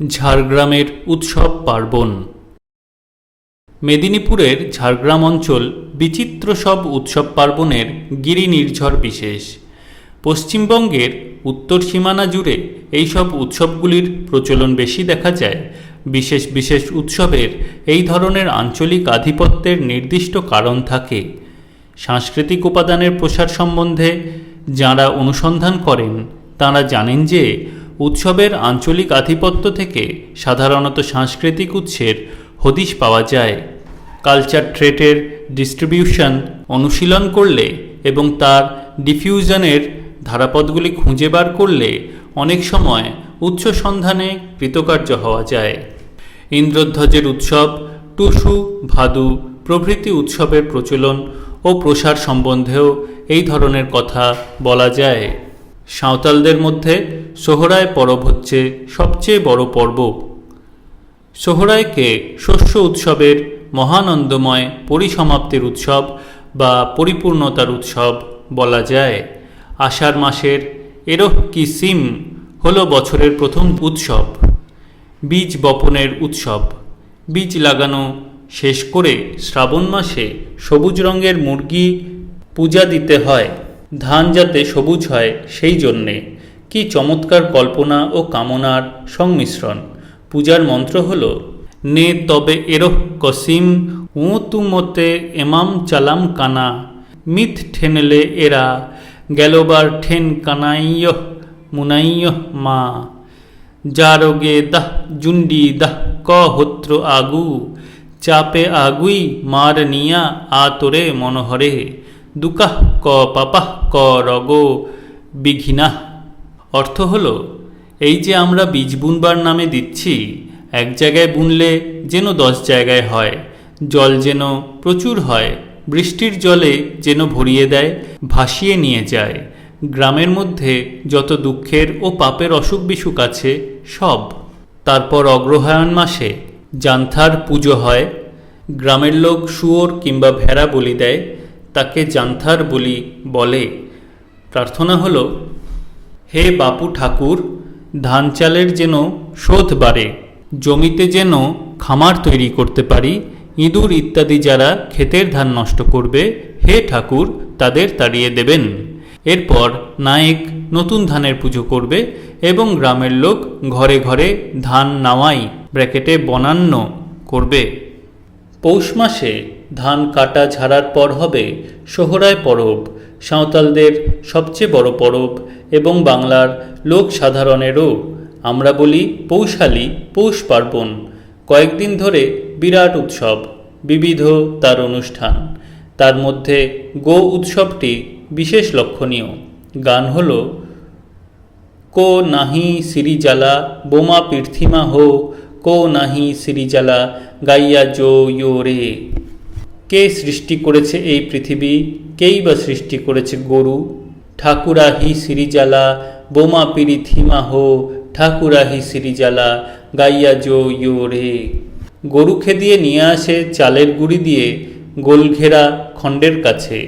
ঝাড়গ্রামের উৎসব পার্বণ। মেদিনীপুরের ঝাড়গ্রাম অঞ্চল বিচিত্র সব উৎসব পার্বণের গিরি নির্ঝর বিশেষ। পশ্চিমবঙ্গের উত্তর সীমানা জুড়ে এইসব উৎসবগুলির প্রচলন বেশি দেখা যায়। বিশেষ বিশেষ উৎসবের এই ধরনের আঞ্চলিক আধিপত্যের নির্দিষ্ট কারণ থাকে। সাংস্কৃতিক উপাদানের প্রসার সম্বন্ধে যাঁরা অনুসন্ধান করেন, তাঁরা জানেন যে উৎসবের আঞ্চলিক আধিপত্য থেকে সাধারণত সাংস্কৃতিক উৎসের হদিশ পাওয়া যায়। কালচার ট্রেটের ডিস্ট্রিবিউশন অনুশীলন করলে এবং তার ডিফিউশনের ধারাপথগুলি খুঁজে বার করলে অনেক সময় উৎস সন্ধানে কৃতকার্য হওয়া যায়। ইন্দ্রধ্বজের উৎসব, টুসু, ভাদু প্রভৃতি উৎসবের প্রচলন ও প্রসার সম্বন্ধেও এই ধরনের কথা বলা যায়। সাঁওতালদের মধ্যে সোহরায় পরব হচ্ছে সবচেয়ে বড় পর্ব। সোহরায়কে শস্য উৎসবের মহানন্দময় পরিসমাপ্তির উৎসব বা পরিপূর্ণতার উৎসব বলা যায়। আষাঢ় মাসের এরহ কিসিম হল বছরের প্রথম উৎসব। বীজ বপনের উৎসব। বীজ লাগানো শেষ করে শ্রাবণ মাসে সবুজ রঙের মুরগি পূজা দিতে হয়। ধান যাতে সবুজ হয় সেই জন্যে কি চমৎকার কল্পনা ও কামনার সংমিশ্রণ? পূজার মন্ত্র হল, নে তবে এরহ কসিম ও তুমতে এমাম চালাম কানা, মিথ ঠেনলে এরা, গেলবার ঠেন কানাইয় মুনাইয় মা জারগে দাহ জুন্ডি দাহ ক হোত্র আগু, চাপে আগুই মার নিয়া আ তোরে মনোহরে, দুকাহ ক পাপাহ ক রগ, বিঘিনাহ অর্থ হল, এই যে আমরা বীজ বুনবার নামে দিচ্ছি, এক জায়গায় বুনলে যেন দশ জায়গায় হয়, জল যেন প্রচুর হয়, বৃষ্টির জলে যেন ভরিয়ে দেয়, ভাসিয়ে নিয়ে যায়, গ্রামের মধ্যে যত দুঃখের ও পাপের অসুখ বিসুখ আছে, সব। তারপর অগ্রহায়ণ মাসে জান্থার পুজো হয়, গ্রামের লোক শুয়োর কিংবা ভেড়া বলি দেয়, তাকে জান্থার বলি বলে। প্রার্থনা হলো হে বাপু ঠাকুর, ধান চালের যেন শোধ বাড়ে, জমিতে যেন খামার তৈরি করতে পারি, ইঁদুর ইত্যাদি যারা ক্ষেতের ধান নষ্ট করবে, হে ঠাকুর, তাদের তাড়িয়ে দেবেন। এরপর নায়েক নতুন ধানের পুজো করবে এবং গ্রামের লোক ঘরে ঘরে ধান নাওয়াই ব্র্যাকেটে বনান্ন করবে। পৌষ মাসে ধান কাটা ঝাড়ার পর হবে সোহরায় পরব। সাঁওতালদের সবচেয়ে বড় পরব এবং বাংলার লোক সাধারণেরও, আমরা বলি পৌষালি পৌষ পার্বণ, কয়েকদিন ধরে বিরাট উৎসব, বিবিধ তার অনুষ্ঠান। তার মধ্যে গো উৎসবটি বিশেষ লক্ষণীয়। গান হল, কো নাহি সিরিজালা বোমা পৃথিমা হো, কো নাহি সিরিজালা গাইয়া জো ইয়ো রে। কে সৃষ্টি করেছে এই পৃথিবী? কেই বা সৃষ্টি করেছে গরু? ঠাকুরাহি সিরিজালা, বোমা পিড়ি থিমা হো, ঠাকুরাহি সিরিজালা, গাইয়া জো ইয়ো রে। গরু খেদিয়ে নিয়ে আসে চালের গুঁড়ি দিয়ে গোলঘেরা খণ্ডের কাছে।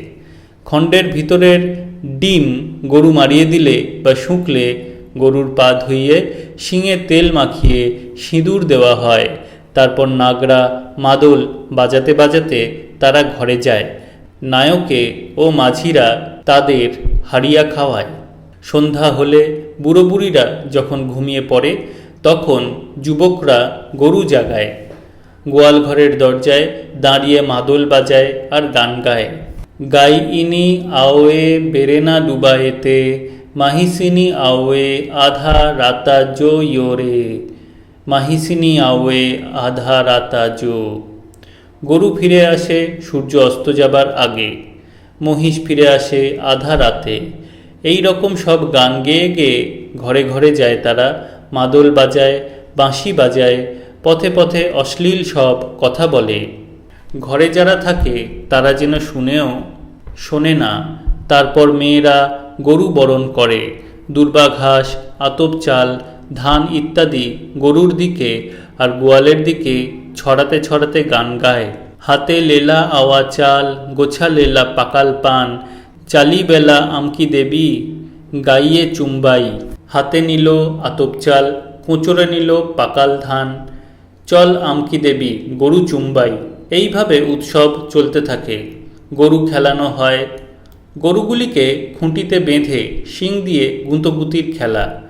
খণ্ডের ভিতরের ডিম গরু মারিয়ে দিলে বা শুঁকলে গরুর পা ধুইয়ে শিঙে তেল মাখিয়ে সিঁদুর দেওয়া হয়। তারপর নাগরা, মাদল বাজাতে বাজাতে তারা ঘরে যায়। নায়কে ও মাঝিরা তাদের হারিয়া খাওয়ায়। সন্ধ্যা হলে বুড়ো বুড়িরা যখন ঘুমিয়ে পড়ে, তখন যুবকরা গরু জাগায়। গোয়াল ঘরের দরজায় দাঁড়িয়ে মাদল বাজায় আর গান গায়। গাই ইনি আওয়ে বেরেনা ডুবায়েতে, মাহিসিনি আওয়ে আধা রাতা জো ইয়োরে। মাহিসিনি আওয়ে আধা রাতা জো। গরু ফিরে আসে, সূর্য অস্ত যাবার আগে। মহিষ ফিরে আসে আধা রাতে। এই রকম সব গান গেয়ে গেয়ে ঘরে ঘরে যায় তারা, মাদল বাজায়, বাঁশি বাজায়, পথে পথে অশ্লীল সব কথা বলে। ঘরে যারা থাকে, তারা যেন শুনেও শোনে না। তারপর মেয়েরা গরু বরণ করে। দুর্বা ঘাস, আতপ চাল, ধান ইত্যাদি গরুর দিকে আর গোয়ালের দিকে ছড়াতে ছড়াতে গান গায়। হাতে লেলা আওয়া চাল, গোছা লেলা পাকাল পান, চালি বেলা আমকি দেবী, গাইয়ে চুম্বাই। হাতে নিল আতপ চাল, কোঁচড়ে নিল পাকাল ধান। চল আমকি দেবী, গরু চুম্বাই। এইভাবে উৎসব চলতে থাকে। গরু খেলানো হয়। গরুগুলিকে খুঁটিতে বেঁধে শিং দিয়ে গুঁতোগুতির খেলা।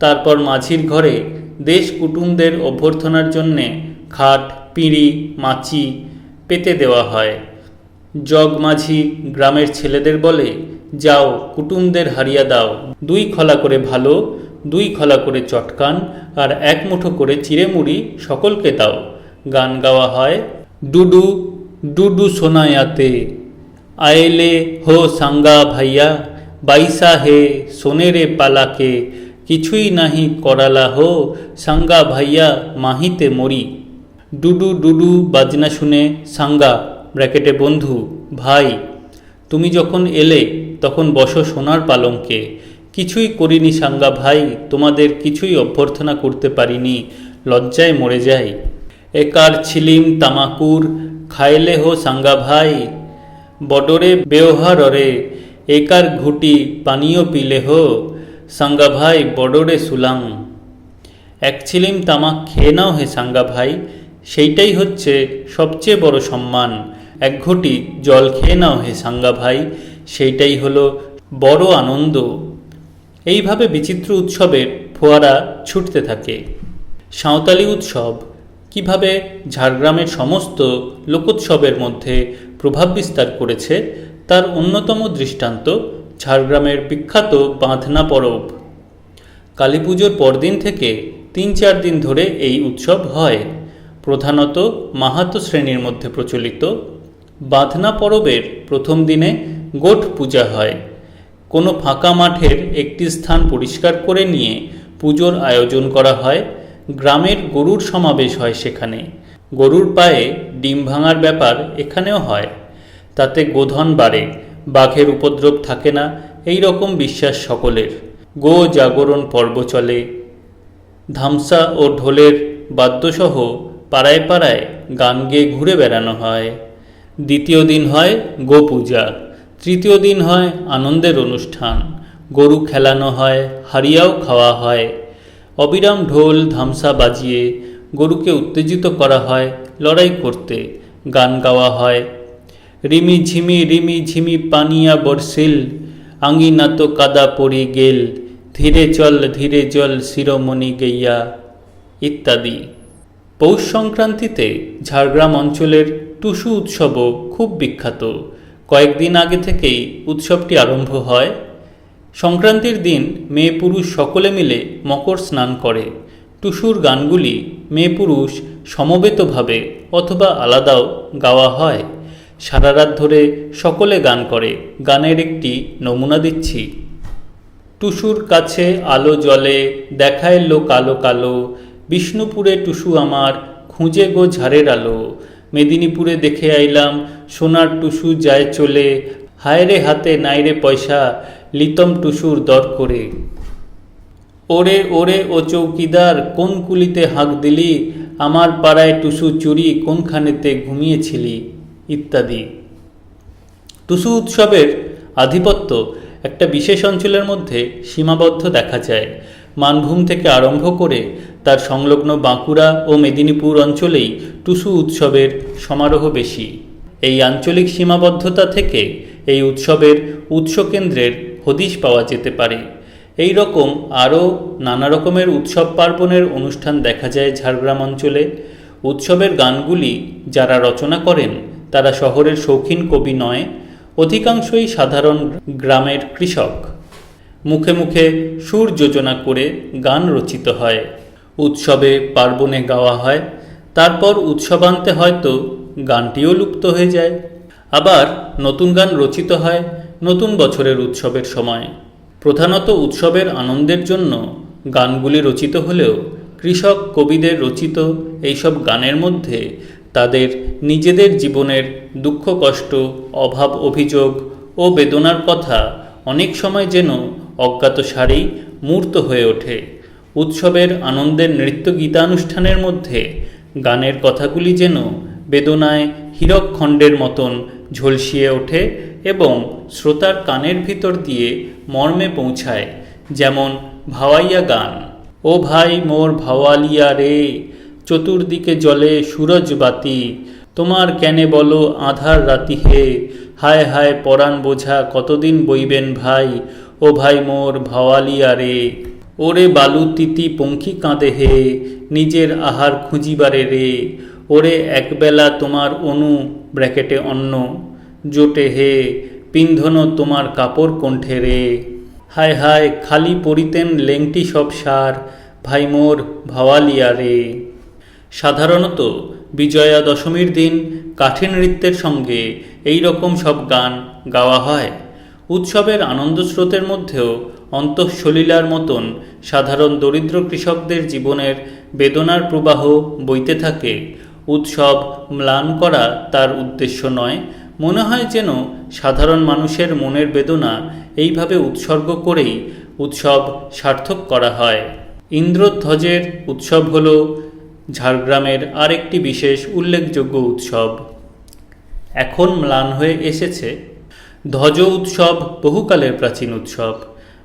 তারপর মাঝির ঘরে দেশ কুটুমদের অভ্যর্থনার জন্যে খাট, পিঁড়ি, মাচি পেতে দেওয়া হয়। জগ মাঝি গ্রামের ছেলেদের বলে, যাও, কুটুমদের হারিয়া দাও। দুই খলা করে ভালো, দুই খলা করে চটকান, আর এক মুঠো করে চিড়েমুড়ি সকলকে দাও। গান গাওয়া হয়, ডুডু ডুডু সোনায়াতে, আয়েলে হো সাঙ্গা ভাইয়া, বাইসা হে সোনেরে পালাকে, কিছুই নাহি করালা হো সাঙ্গা ভাইয়া মাহিতে মরি। ডুডু ডুডু বাজনা শুনে সাঙ্গা, ব্র্যাকেটে বন্ধু, ভাই, তুমি যখন এলে তখন বসো সোনার পালঙ্কে। কিছুই করিনি সাঙ্গা ভাই, তোমাদের কিছুই অভ্যর্থনা করতে পারিনি, লজ্জায় মরে যাই। একার ছিলিম তামাকুর, খাইলে হো সাঙ্গা ভাই, বডরে ব্যবহাররে একার ঘুটি পানীয় পিলে হো, সাঙ্গা ভাই বডরে সুলাং এক ছিলিম তামাক খেয়ে নাও হে সাঙ্গা ভাই সেইটাই হচ্ছে সবচেয়ে বড় সম্মান। এক ঘটি জল খেয়ে নাও হে সাঙ্গা ভাই, সেইটাই হলো বড় আনন্দ। এইভাবে বিচিত্র উৎসবের ফোয়ারা ছুটতে থাকে। সাঁওতালি উৎসব, কীভাবে ঝাড়গ্রামের সমস্ত লোকোৎসবের মধ্যে প্রভাব বিস্তার করেছে, তার অন্যতম দৃষ্টান্ত ঝাড়গ্রামের বিখ্যাত বাঁধনা পরব। কালী পুজোর পরদিন থেকে তিন চার দিন ধরে এই উৎসব হয়। প্রধানত মাহাতো শ্রেণির মধ্যে প্রচলিত। বাঁধনা পরবের প্রথম দিনে গোট পূজা হয়। কোনো ফাঁকা মাঠের একটি স্থান পরিষ্কার করে নিয়ে পুজোর আয়োজন করা হয়। গ্রামের গরুর সমাবেশ হয় সেখানে। গরুর পায়ে ডিম ভাঙার ব্যাপার এখানেও হয়। তাতে গোধন বাড়ে, বাঘের উপদ্রব থাকে না, এই রকম বিশ্বাস সকলের। গো জাগরণ পর্ব চলে। ধামসা ও ঢোলের বাদ্যসহ পাড়ায় পাড়ায় গান গেয়ে ঘুরে বেড়ানো হয়। দ্বিতীয় দিন হয় গো পূজা তৃতীয় দিন হয় আনন্দের অনুষ্ঠান। গরু খেলানো হয় হারিয়াও খাওয়া হয়। অবিরাম ঢোল, ধামসা বাজিয়ে গরুকে উত্তেজিত করা হয় লড়াই করতে। গান গাওয়া হয়। রিমি ঝিমি রিমি ঝিমি, পানিয়া বর্ষিল আঙ্গিনা তো কাদা পড়ি গেল। ধীরে চল, ধীরে জল শিরোমণি গেইয়া। ইত্যাদি। পৌষ সংক্রান্তিতে ঝাড়গ্রাম অঞ্চলের টুসু উৎসবও খুব বিখ্যাত। কয়েকদিন আগে থেকেই উৎসবটি আরম্ভ হয়। সংক্রান্তির দিন মেয়ে পুরুষ সকলে মিলে মকর স্নান করে। টুসুর গানগুলি মেয়ে পুরুষ সমবেতভাবে অথবা আলাদাও গাওয়া হয়। সারা রাত ধরে সকলে গান করে। গানের একটি নমুনা দিচ্ছি। টুসুর কাছে আলো জলে দেখায় লো কালো কালো। বিষ্ণুপুরে টুসু আমার, খুঁজে গো ঝাড়ের আলো। মেদিনীপুরে দেখে আইলাম, সোনার টুসু যায় চলে। হায়রে হাতে নাইরে পয়সা লিতম টুসুর দর করে। ওরে ওরে, ও চৌকিদার, কোন কুলিতে হাঁক দিলি? আমার পাড়ায় টুসু চুরি, কোনখানেতে ঘুমিয়েছিলি? ইত্যাদি। টুসু উৎসবের আধিপত্য একটা বিশেষ অঞ্চলের মধ্যে সীমাবদ্ধ দেখা যায়। মানভূম থেকে আরম্ভ করে তার সংলগ্ন বাঁকুড়া ও মেদিনীপুর অঞ্চলেই টুসু উৎসবের সমারোহ বেশি। এই আঞ্চলিক সীমাবদ্ধতা থেকে এই উৎসবের উৎসকেন্দ্রের হদিশ পাওয়া যেতে পারে। এই রকম আরও নানা রকমের উৎসব পার্বণের অনুষ্ঠান দেখা যায় ঝাড়গ্রাম অঞ্চলে। উৎসবের গানগুলি যারা রচনা করেন, তারা শহরের শৌখিন কবি নয়, অধিকাংশই সাধারণ গ্রামের কৃষক। মুখে মুখে সুর যোজনা করে গান রচিত হয়। উৎসবে পার্বণে গাওয়া হয়। তারপর উৎসবান্তে হয়তো গানটিও লুপ্ত হয়ে যায়। আবার নতুন গান রচিত হয় নতুন বছরের উৎসবের সময়। প্রধানত উৎসবের আনন্দের জন্য গানগুলি রচিত হলেও কৃষক, কবিদের রচিত এইসব গানের মধ্যে তাদের নিজেদের জীবনের দুঃখ, কষ্ট, অভাব, অভিযোগ ও বেদনার কথা অনেক সময় যেন অজ্ঞাত সারেই মূর্ত হয়ে ওঠে। উৎসবের আনন্দের নৃত্য গীতানুষ্ঠানের মধ্যে গানের কথাগুলি যেন বেদনায় হীরকখণ্ডের মতন ঝলসিয়ে ওঠে এবং শ্রোতার কানের ভিতর দিয়ে মর্মে পৌঁছায়, যেমন ভাওয়াইয়া গান। ও ভাই মোর ভাওয়ালিয়া রে, চতুর্দিকে জলে সুরজ বাতি, তোমার কেনে বলো আধার রাতি হে, হায় হায় পরাণ বোঝা কতদিন বইবেন ভাই, ও ভাই মোর ভাওয়ালিয়া রে। ওরে বালু তিতি পঙ্খী কাঁদে হে, নিজের আহার খুঁজিবারে রে। ওরে একবেলা তোমার অনু ব্র্যাকেটে অন্ন, জোটে হে, পিন্ধন তোমার কাপড় কণ্ঠে রে। হায় হায়, খালি পরিতেন লেংটি সব সার, ভাই মোর ভাওয়ালিয়া রে। সাধারণত বিজয়া দশমীর দিন কাঠি নৃত্যের সঙ্গে এই রকম সব গান গাওয়া হয়। উৎসবের আনন্দ স্রোতের মধ্যেও অন্তঃসলীলার মতন সাধারণ দরিদ্র কৃষকদের জীবনের বেদনার প্রবাহ বইতে থাকে। উৎসব ম্লান করা তার উদ্দেশ্য নয়। মনে হয় যেন সাধারণ মানুষের মনের বেদনা এইভাবে উৎসর্গ করেই উৎসব সার্থক করা হয়। ইন্দ্রধ্বজের উৎসব হল ঝাড়গ্রামের আরেকটি বিশেষ উল্লেখযোগ্য উৎসব। এখন ম্লান হয়ে এসেছে ধ্বজ উৎসব, বহুকালের প্রাচীন উৎসব।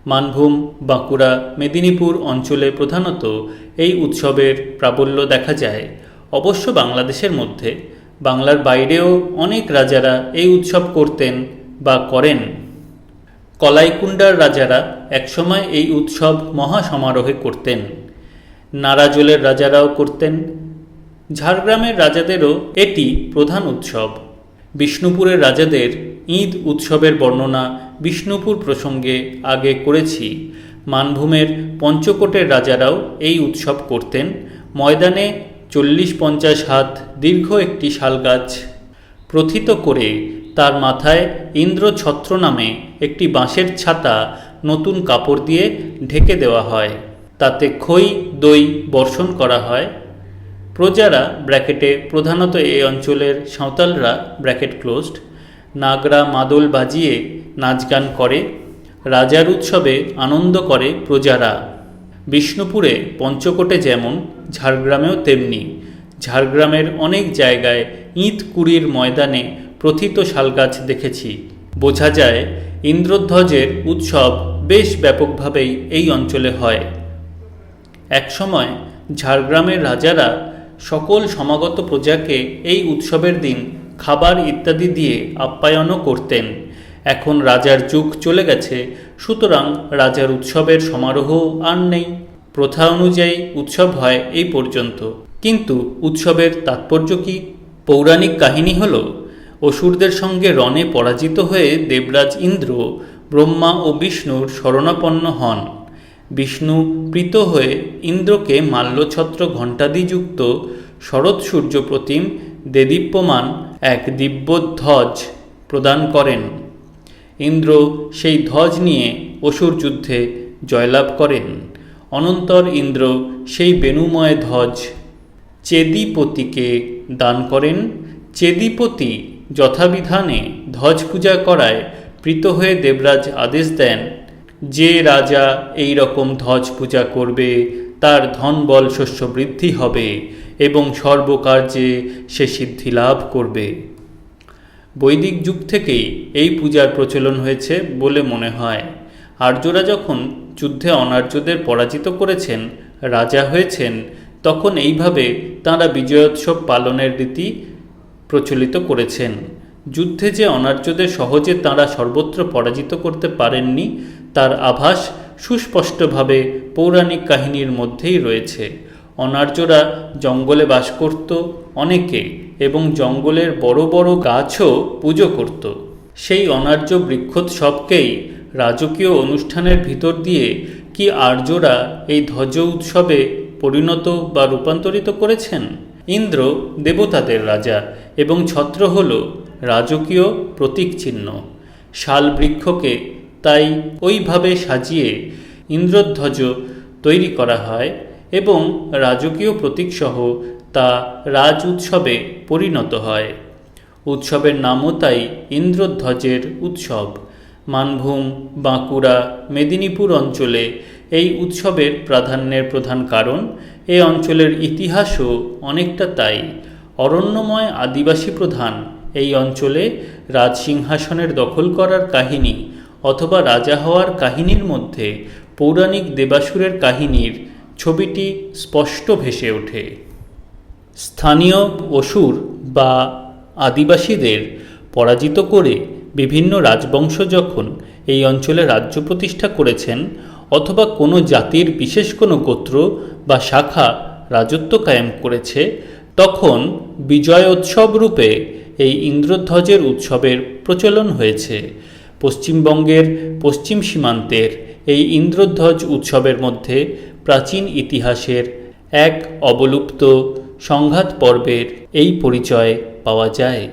মানভূম, বাঁকুড়া, মেদিনীপুর অঞ্চলে প্রধানত এই উৎসবের প্রাবল্য দেখা যায়। অবশ্য বাংলাদেশের মধ্যে, বাংলার বাইরেও অনেক রাজারা এই উৎসব করতেন বা করেন। কলাইকুণ্ডার রাজারা একসময় এই উৎসব মহা সমারোহে করতেন নারাজলের রাজারাও করতেন। ঝাড়গ্রামের রাজাদেরও এটি প্রধান উৎসব। বিষ্ণুপুরের রাজাদের ঈদ উৎসবের বর্ণনা বিষ্ণুপুর প্রসঙ্গে আগে করেছি। মানভূমের পঞ্চকোটের রাজারাও এই উৎসব করতেন। ময়দানে চল্লিশ পঞ্চাশ হাত দীর্ঘ একটি শালগাছ প্রথিত করে তার মাথায় ইন্দ্র ছত্র নামে একটি বাঁশের ছাতা নতুন কাপড় দিয়ে ঢেকে দেওয়া হয়। তাতে খই, দই বর্ষণ করা হয়। প্রজারা ব্র্যাকেটে প্রধানত এই অঞ্চলের সাঁওতালরা ব্র্যাকেট ক্লোজড, নাগরা মাদল বাজিয়ে নাচ গান করে, রাজার উৎসবে আনন্দ করে প্রজারা। বিষ্ণুপুরে পঞ্চকোটে যেমন, ঝাড়গ্রামেও তেমনি। ঝাড়গ্রামের অনেক জায়গায় ইঁত কুড়ির ময়দানে প্রথিত শালগাছ দেখেছি। বোঝা যায়, ইন্দ্রধ্বজের উৎসব বেশ ব্যাপকভাবেই এই অঞ্চলে হয়। একসময় ঝাড়গ্রামের রাজারা সকল সমাগত প্রজাকে এই উৎসবের দিন খাবার ইত্যাদি দিয়ে আপ্যায়নও করতেন। এখন রাজার যুগ চলে গেছে, সুতরাং রাজার উৎসবের সমারোহ আর নেই। প্রথা অনুযায়ী উৎসব হয় এই পর্যন্ত। কিন্তু উৎসবের তাৎপর্য কি? পৌরাণিক কাহিনী হল, অসুরদের সঙ্গে রণে পরাজিত হয়ে দেবরাজ ইন্দ্র, ব্রহ্মা ও বিষ্ণুর শরণাপন্ন হন। বিষ্ণু প্রীত হয়ে ইন্দ্রকে মাল্যছত্র ঘণ্টাদিযুক্ত শরৎ সূর্য প্রতিম দেদীপ্যমান এক দিব্যধ্বজ প্রদান করেন। ইন্দ্র সেই ধ্বজ নিয়ে অসুর যুদ্ধে জয়লাভ করেন। অনন্তর ইন্দ্র সেই বেণুময় ধ্বজ চেদিপতিকে দান করেন। চেদিপতি যথাবিধানে ধ্বজ পূজা করায় প্রীত হয়ে দেবরাজ আদেশ দেন যে রাজা এই রকম ধ্বজ পূজা করবে, তার ধন বল শস্য বৃদ্ধি হবে এবং সর্বকার্যে সে সিদ্ধি লাভ করবে। বৈদিক যুগ থেকেই এই পূজার প্রচলন হয়েছে বলে মনে হয়। আর্যরা যখন যুদ্ধে অনার্যদের পরাজিত করেছেন, রাজা হয়েছেন, তখন এইভাবে তাঁরা বিজয়োৎসব পালনের রীতি প্রচলিত করেছেন। যুদ্ধে যে অনার্যদের সহজে তাঁরা সর্বত্র পরাজিত করতে পারেননি তার আভাস সুস্পষ্টভাবে পৌরাণিক কাহিনীর মধ্যেই রয়েছে। অনার্যরা জঙ্গলে বাস করত অনেকে এবং জঙ্গলের বড় বড় গাছও পুজো করত। সেই অনার্য বৃক্ষোৎসবকেই রাজকীয় অনুষ্ঠানের ভিতর দিয়ে কি আর্যরা এই ধ্বজ উৎসবে পরিণত বা রূপান্তরিত করেছেন? ইন্দ্র দেবতাদের রাজা এবং ছত্র হল রাজকীয় প্রতীক চিহ্ন শাল বৃক্ষকে তাই ওইভাবে সাজিয়ে ইন্দ্রধ্বজ তৈরি করা হয় এবং রাজকীয় প্রতীকসহ তা রাজ উৎসবে পরিণত হয়। উৎসবের নামও তাই ইন্দ্রধ্বজের উৎসব। মানভূম, বাঁকুড়া, মেদিনীপুর অঞ্চলে এই উৎসবের প্রাধান্যের প্রধান কারণ, এ অঞ্চলের ইতিহাসও অনেকটা তাই। অরণ্যময় আদিবাসী প্রধান, এই অঞ্চলে রাজসিংহাসনের দখল করার কাহিনী অথবা রাজা হওয়ার কাহিনীর মধ্যে পৌরাণিক দেবাসুরের কাহিনীর ছবিটি স্পষ্ট ভেসে ওঠে। স্থানীয় অসুর বা আদিবাসীদের পরাজিত করে বিভিন্ন রাজবংশ যখন এই অঞ্চলে রাজ্য প্রতিষ্ঠা করেছেন অথবা কোনো জাতির বিশেষ কোনো গোত্র বা শাখা রাজত্ব কায়েম করেছে, তখন বিজয়োৎসব রূপে এই ইন্দ্রধ্বজের উৎসবের প্রচলন হয়েছে। পশ্চিমবঙ্গের পশ্চিম সীমান্তের এই ইন্দ্রধ্বজ উৎসবের মধ্যে প্রাচীন ইতিহাসের এক অবলুপ্ত সংঘাত পর্বের এই পরিচয় পাওয়া যায়।